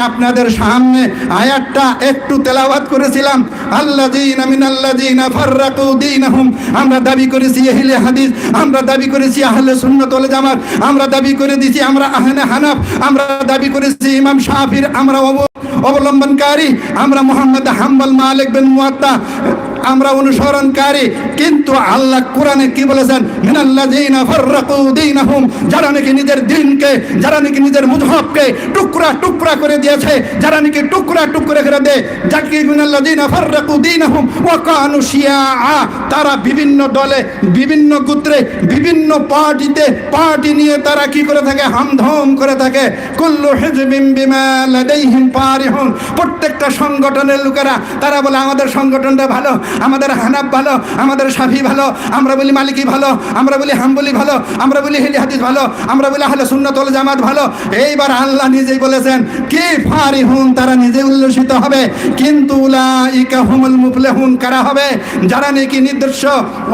আপনাদের সামনে আয়াতটা একটু তেলাওয়াত করেছিলাম। আল্লাযীনা মিনাল্লাযীনা ফাররাকু দীনাহুম। আমরা দাবি করেছি আহলে হাদিস, আমরা দাবি করেছি আহলে সুন্নাত ওয়াল জামাত, আমরা দাবি করে দিয়েছি আমরা আহলে হানাফ, আমরা দাবি করেছি ইমাম শাফির, আমরা অব- অবলম্বনকারী, আমরা মোহাম্মদ হাম্বল মালিক বিন মুয়াত্তা, আমরা অনুসরণকারী। কিন্তু আল্লাহ কোরআনে কি বলেছেন? মিনাল্লাযীনা ফাররাকু দীনাহুম, যারা নাকি নিজের দিনকে, যারা নাকি নিজের মুযহাবকে টুকরা টুকরা করে দিয়েছে, যারা নাকি টুকরা টুকরা করে দেয় যাকে মিনাল্লাযীনা ফাররাকু দীনাহুম? ওয়া কানু শিয়াআ, তারা বিভিন্ন দলে, বিভিন্ন গোত্রে, বিভিন্ন পার্টিতে, পার্টি নিয়ে তারা কি করে থাকে? হামধম করে থাকে। কুল্লু হিজবিন বিমা লাদাইহিম ফারিহুন প্রত্যেকটা সংগঠনের লোকেরা, তারা বলে, আমাদের সংগঠনটা ভালো, আমাদের হানাফ ভালো, আমাদের সাফি ভালো, আমরা বলি মালিকি ভালো, আমরা বলি হাম্বলি ভালো, আমরা বলি হেলি হাদিস ভালো, আমরা বলি আহলে সুন্নাত ওয়াল জামাত ভালো। এইবার আল্লাহ নিজেই বলেছেন, কি ফারিহুন তারা নিজে উল্লসিত হবে। কিন্তু উলাইকা হুমুল মুফলিহুন, কারা হবে? যারা নাকি নির্দিষ্ট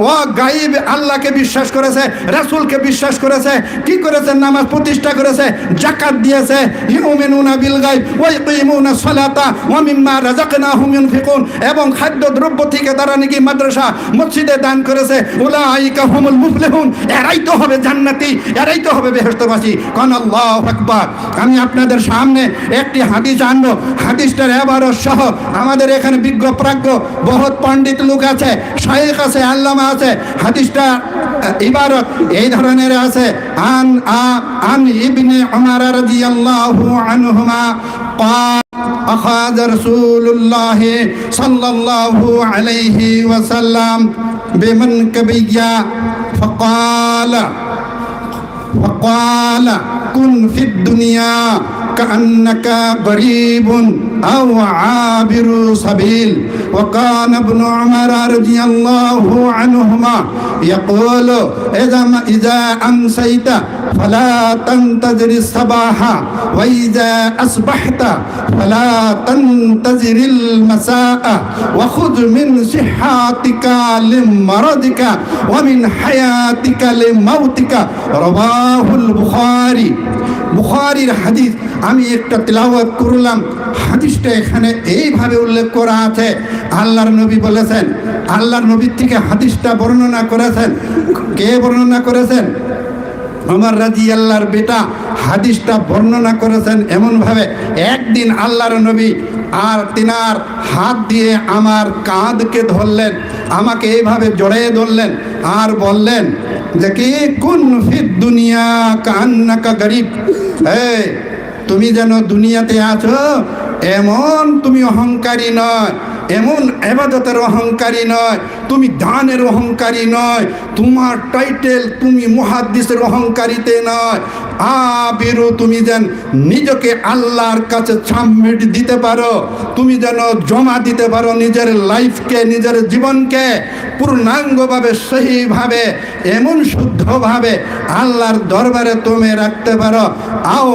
ও গাইব আল্লাহকে বিশ্বাস করেছে, রাসূলকে বিশ্বাস করেছে, কি করেছে? নামাজ প্রতিষ্ঠা করেছে জাকাত দিয়েছে। ইউমিনুনা বিল গায়ব ওয়া ইয়াকিমুনা সালাতা, ওয়া মিম্মা রাযাকনাহুম ইউনফিকুন। এবং খাদ্য দ্রব্য থেকে তারা নাকি মাদ্রাসা, মসজিদে দান করেছে উলাইকা হুমুল মুফলিহুন এরাই তো হবে জান্নাতি এরাই তো হবে বেহেশতবাসী কোন আল্লাহু আকবার আমি আপনাদের সামনে একটি হাদিস আনবো হাদিসটার এবারও সহ আমাদের এখানে বিজ্ঞ প্রাজ্ঞ বহুত পণ্ডিত লোক আছে শায়েখ আছে আল্লামা আছে হাদিসটা ইবারত এই ধরনের আছে আন আ আন ইবনে উমর রাদিয়াল্লাহু আনহুমা قال أخذ رسول الله صلى الله عليه وسلم بمنكبية فقال فقال كن في الدنيا كأنك غريب أو عابر سبيل. وكان ابن عمر رضي الله عنهما يقول إذا إذا أمسيت فلا تنتظر الصباح وإذا أصبحت فلا تنتظر المساء وخذ من صحتك لمرضك ومن حياتك لموتك رواه البخاري বুখারির হাদিস আমি একটা তেলাওয়াত করলাম হাদিসটা এখানে এইভাবে উল্লেখ করা আছে আল্লাহর নবী বলেছেন আল্লাহর নবীর থেকে হাদিসটা বর্ণনা করেছেন কে বর্ণনা করেছেন আমার রাজি আল্লাহর বেটা হাদিসটা বর্ণনা করেছেন এমনভাবে, একদিন আল্লাহর নবী আর তিনার হাত দিয়ে আমার কাঁধকে ধরলেন, আমাকে এইভাবে জড়িয়ে ধরলেন আর বললেন যে, কি? কোন ফির দুনিয়া কান্নাকা গরিব? এই তুমি যেন দুনিয়াতে আছো, এমন তুমি অহংকারী নয়, এমন এবাদতের অহংকারী নয় তুমি দানের অহংকারী নয়, তোমার টাইটেল তুমি মহাদ্দিসের অহংকারীতে নয়। আবিরু, তুমি যেন নিজকে আল্লাহর কাছে সাবমিট দিতে পারো, তুমি যেন জমা দিতে পারো নিজের লাইফকে নিজের জীবনকে পূর্ণাঙ্গভাবে, সহিভাবে, এমন শুদ্ধভাবে আল্লাহর দরবারে তুমি রাখতে পারো। আও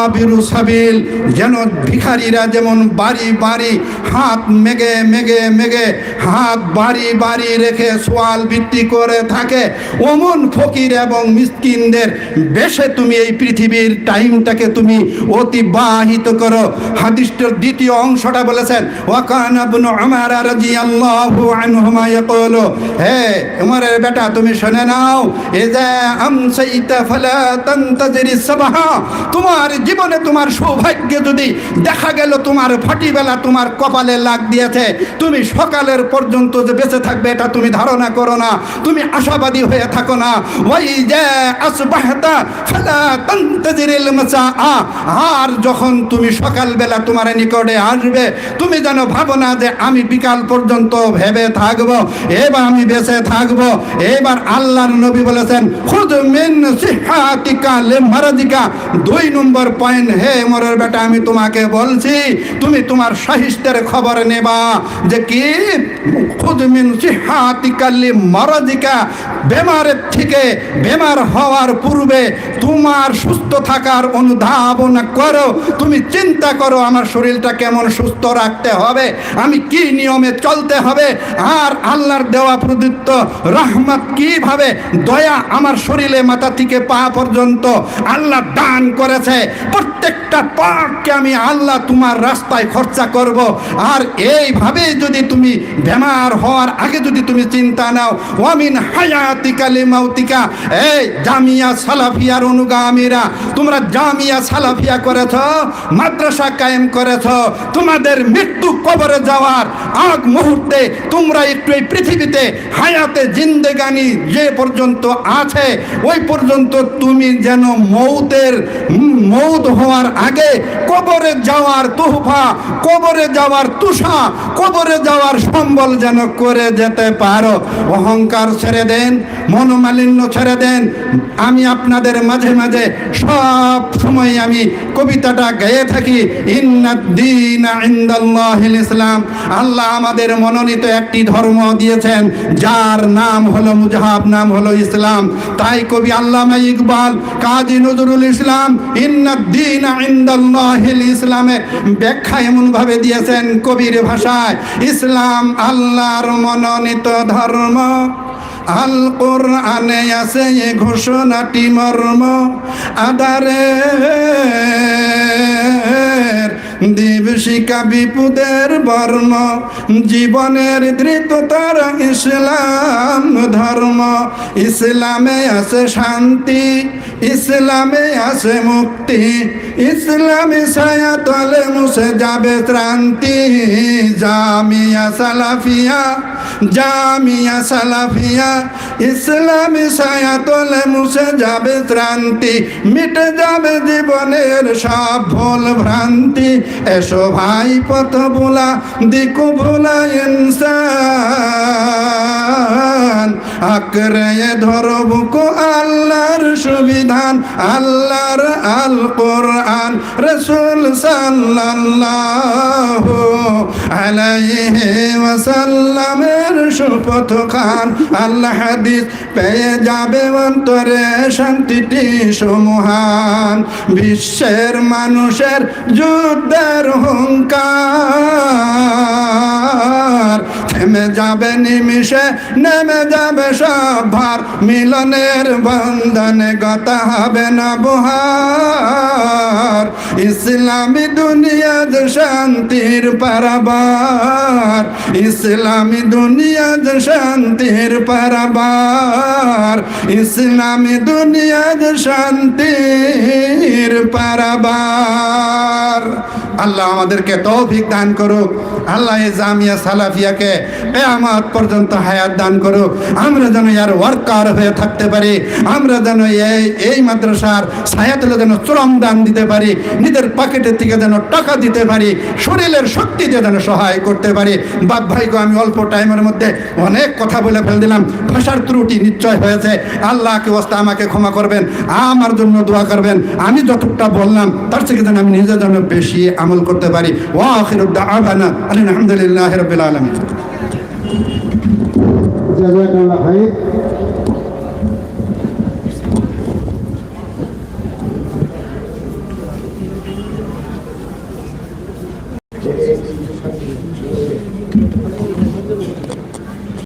আবিরু সাবিল, যেন ভিখারিরা যেমন বাড়ি বাড়ি হাত মেগে মেগে মেগে, হাত বাড়ি বাড়ি রেখে সোয়াল বৃত্তি করে থাকে। অমন ফকির এবং মিসকিনদের বেশে তুমি এই পৃথিবীর টাইমটাকে তুমি অতিবাহিত করো। হাদিসটার দ্বিতীয় অংশটা বলেছেন, ওয়াকান আবনু উমার রাদিয়াল্লাহু আনহুমা ইয়াকুলু হে উমরের বেটা, তুমি শুনে নাও ইজা আমসাইতা ফালা তানতাজিরি সাবাহা তোমার জীবনে তোমার সৌভাগ্য যদি দেখা গেল, তোমার ফাটিবেলা তোমার কপালে লাগ দিয়েছে, তুমি সকালের পর্যন্ত যে বেঁচে থাকবে এটা তুমি ধারণা করো না। তুমি আশাবাদী হয়ে থাকো না। ওই যে আর যখন তুমি সকালবেলা তোমার নিকটে আসবে, তুমি যেন ভাবো না যে আমি বিকাল পর্যন্ত ভেবে থাকব, এবার আমি বেঁচে থাকব। এবার আল্লাহর নবী বলেছেন, খুদ মিন সিহাতিকা লে মারাদিকা দুই নম্বর পয়েন্ট, হে মরের বেটা, আমি তোমাকে বলছি, তুমি তোমার সাহিত্যের খবর নেবা যে কি? খুদ মিন হওয়ার পূর্বে তোমার সুস্থ থাকার অনুধাবনা করো। তুমি চিন্তা করো আমার শরীরটা কেমন সুস্থ রাখতে হবে, আমি কি নিয়মে চলতে হবে, আর আল্লাহর দেওয়া প্রদত্ত রহমত কীভাবে? দয়া আমার শরীরে মাথা থেকে পা পর্যন্ত আল্লাহ দান করেছে। প্রত্যেকটা পাককে আমি আল্লাহ তোমার রাস্তায় খরচা করব। আর এইভাবে যদি তুমি বেমার হওয়ার আগে যদি তুমি চিন্তা নাও, ওয়ামিন হায়াতিকা লিমাউতিকা, এই জামিয়া সালাফিয়ার অনুগামীরা, তোমরা জামিয়া সালাফিয়া করেছ, মাদ্রাসা কায়েম করেছ, তোমাদের মৃত্যু কবরে যাওয়ার আগ মুহূর্তে তোমরা একটু এই পৃথিবীতে হায়াতে জিন্দেগানি যে পর্যন্ত আছে, ওই পর্যন্ত তুমি যেন মৌতের, মৌত হওয়ার আগে কবরে যাওয়ার তোহফা, কবরে যাওয়ার তুষা, কবরে যাওয়ার সম্বল যেন করে যেতে পারো অহংকার ছেড়ে দেন, মনোমালিন্য ছেড়ে দেন। আমি আপনাদের মাঝে মাঝে সব সময় আমি কবিতাটা গেয়ে থাকি ইসলাম। আল্লাহ আমাদের মনোনীত একটি ধর্ম দিয়েছেন, যার নাম হলো মুজাহাব, নাম হলো ইসলাম। তাই কবি আল্লামা ইকবাল কাজী নজরুল ইসলাম ইন্নাদ্দিন ইনদাল্লাহিল ইসলামে ব্যাখ্যা এমন ভাবে দিয়েছেন কবির ভাষায়, ইসলাম আল্লাহর মনোনীত ধর্ম। আল কোরআনে আছে এ ঘোষণাটি মর্ম। আদারে দিবশিকা বিপুদের বর্ম। জীবনের ধৃততার ইসলাম ধর্ম। ইসলামে আছে শান্তি ইসলামে আছে মুক্তি, ইসলামী ছায়া তলে মুছে যাবে ত্রান্তি জামিয়া সালাফিয়া জামিয়া সালাফিয়া, ইসলামী ছায়া তলে মুছে যাবে ত্রান্তি মিটে যাবে জীবনের সব ভুল ভ্রান্তি। এসো ভাই পথ ভোলা, দিকু ভোলা ইনসান। আঁকড়ে ধরো বুকু আল্লাহর সুবিধান আল্লাহর আল কোরআন রসুল সাল্লাল্লাহু আলাইহি ওয়াসাল্লামের সুপথ খান। আল্লাহ হাদিস পেয়ে যাবে অন্তরে শান্তিটি সমহান। বিশ্বের মানুষের যুদ্ধের হুঙ্কার। থেমে যাবে নিমিষে, নেমে যাবে সব ভার। মিলনের বন্ধনে গতা হবে না বহার। ইসলামী দুনিয়াদ শান্তির পারাবার। ইসলামী দুনিয়াদ শান্তির পারাবার। ইসলামী দুনিয়াদ শান্তির পারাবার। আল্লাহ আমাদেরকে তৌফিক দান করুক। আল্লাহ জামিয়া সালাফিয়াকে কেয়ামত পর্যন্ত হায়াত দান করুক। আমরা যেন ইয়ার ওয়ার্কার হয়ে থাকতে পারি। আমরা যেন এই এই মাদ্রাসার সায়াতলে যেন চরম দান দিতে পারি। নিজের পকেটের থেকে যেন টাকা দিতে পারি। শরীরের শক্তিতে যেন সহায় করতে পারি। বাপ ভাইকে আমি অল্প টাইমের মধ্যে অনেক কথা বলে ফেল দিলাম। ভাষার ত্রুটি নিশ্চয় হয়েছে। আল্লাহকে অবস্থা আমাকে ক্ষমা করবেন। আমার জন্য দোয়া করবেন। আমি যতটা বললাম, তার থেকে যেন আমি নিজের জন্য বেশি আমল করতে পারি। ওয়া আখিরুদ্দা আবানা আলহামদুলিল্লাহ রবিল আলমী आपल्याकडे आहेत